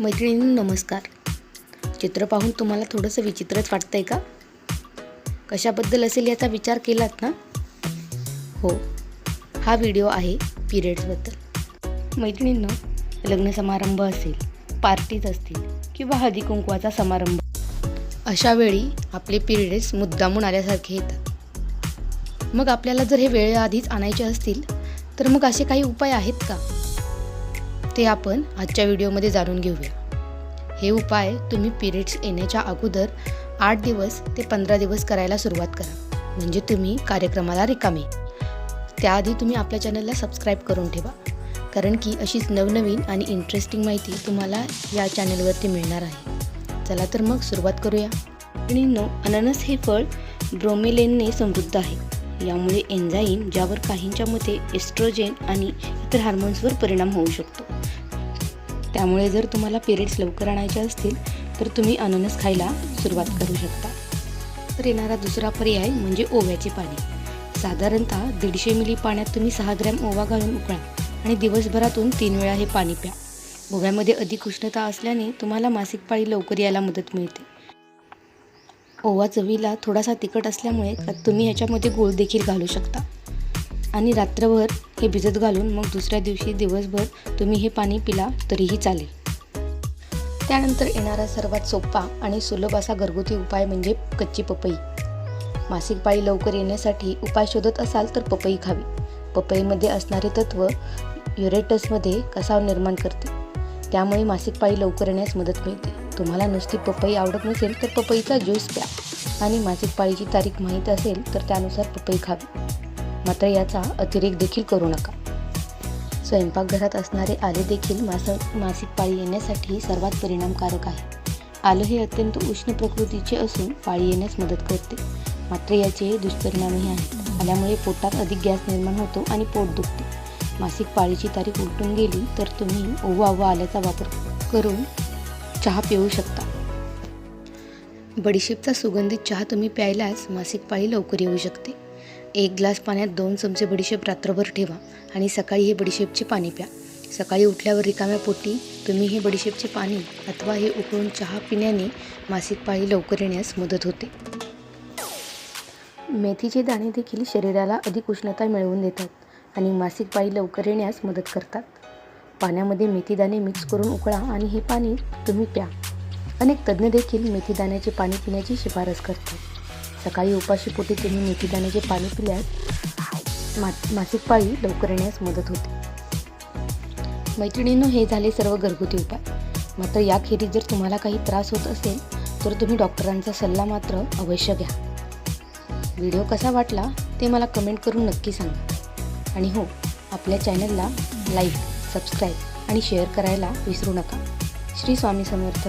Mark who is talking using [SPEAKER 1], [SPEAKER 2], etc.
[SPEAKER 1] मैत्रिणींनो नमस्कार. चित्र पाहून तुम्हाला थोडंसं विचित्रच वाटतं आहे का? कशाबद्दल असेल याचा विचार केलात ना? हो हा व्हिडिओ आहे पिरियड्सबद्दल. मैत्रिणींनो लग्न समारंभ असेल पार्टीज असतील किंवा हळदी कुंकवाचा समारंभ. अशा वेळी आपले पिरियड्स मुद्दामून आल्यासारखे येतात. मग आपल्याला जर हे वेळेआधीच आणायचे असतील तर मग असे काही उपाय आहेत का? ते आपण आजच्या व्हिडिओमध्ये जाणून घेऊया. हे उपाय तुम्ही पिरियड्स येण्याच्या अगोदर आठ दिवस ते पंधरा दिवस करायला सुरुवात करा. म्हणजे तुम्ही कार्यक्रमाला रिकामे. त्याआधी तुम्ही आपल्या चॅनलला सबस्क्राईब करून ठेवा. कारण की अशीच नवनवीन आणि इंटरेस्टिंग माहिती तुम्हाला या चॅनलवरती मिळणार आहे. चला तर मग सुरुवात करूया. आणि नो अननस हे फळ ब्रोमेलेनने समृद्ध आहे. यामुळे एन्झाईम ज्यावर काहींच्या मते एस्ट्रोजेन आणि इतर हार्मोन्सवर परिणाम होऊ शकतो. त्यामुळे जर तुम्हाला पिरियड्स लवकर आणायचे असतील तर तुम्ही अननस खायला सुरुवात करू शकता. तर येणारा दुसरा पर्याय म्हणजे ओव्याचे पाणी. साधारणतः दीडशे मिली पाण्यात तुम्ही सहा ग्रॅम ओवा घालून उकळा आणि दिवसभरातून तीन वेळा हे पाणी प्या. ओव्यामध्ये अधिक उष्णता असल्याने तुम्हाला मासिक पाळी लवकर यायला मदत मिळते. ओवा चवीला थोडासा तिखट असल्यामुळे तुम्ही ह्याच्यामध्ये गूळ देखील घालू शकता. आणि रात्रभर हे भिजत घालून मग दुसऱ्या दिवशी दिवसभर तुम्ही हे पाणी पिला तरीही चालेल. त्यानंतर येणारा सर्वात सोपा आणि सुलभ असा घरगुती उपाय म्हणजे कच्ची पपई. मासिक पाळी लवकर येण्यासाठी उपाय शोधत असाल तर पपई खावी. पपईमध्ये असणारे तत्व युरेटसमध्ये कसाव निर्माण करते? त्यामुळे मासिक पाळी लवकर येण्यास मदत मिळते. तुम्हाला नुसती पपई आवडत नसेल तर पपईचा ज्यूस प्या. आणि मासिक पाळीची तारीख माहीत असेल तर त्यानुसार पपई खावी. मात्र याचा अतिरेक देखील करू नका. स्वयंपाकघरात असणारे आले देखील मास मासिक पाळी येण्यासाठी सर्वात परिणामकारक आहे. आलं हे अत्यंत उष्ण प्रकृतीचे असून पाळी येण्यास मदत करते. मात्र याचे दुष्परिणामही आहेत. आल्यामुळे पोटात अधिक गॅस निर्माण होतो आणि पोट दुखते. मासिक पाळीची तारीख उलटून गेली तर तुम्ही ओवा व आल्याचा वापर करून चहा पिऊ शकता. बडीशेपचा सुगंधित चहा तुम्ही प्यायलाच मासिक पाळी लवकर येऊ शकते. एक ग्लास पाण्यात दोन चमचे बडीशेप रात्रभर ठेवा आणि सकाळी हे बडीशेपचे पाणी प्या. सकाळी उठल्यावर रिकाम्या पोटी तुम्ही हे बडीशेपचे पाणी अथवा हे उकळून चहा पिण्याने मासिक पाळी लवकर येण्यास मदत होते. मेथीचे दाणे देखील शरीराला अधिक उष्णता मिळवून देतात आणि मासिक पाळी लवकर येण्यास मदत करतात. पाण्यामध्ये मेथीदाणे मिक्स करून उकळा आणि हे पाणी तुम्ही प्या. अनेक तज्ज्ञ देखील मेथीदाण्याचे पाणी पिण्याची शिफारस करतात. सकाळी उपाशीपोटी तुम्ही मेथीदाण्याचे पाणी पिल्यास मा मासिक पाळी लवकर येण्यास मदत होते. मैत्रिणींनो हे झाले सर्व घरगुती उपाय. मात्र याखेरीज जर तुम्हाला काही त्रास होत असेल तर तुम्ही डॉक्टरांचा सल्ला मात्र अवश्य घ्या. व्हिडिओ कसा वाटला ते मला कमेंट करून नक्की सांगा. आणि हो आपल्या चॅनलला लाईक सबस्क्राईब आणि शेअर करायला विसरू नका. श्री स्वामी समर्थ.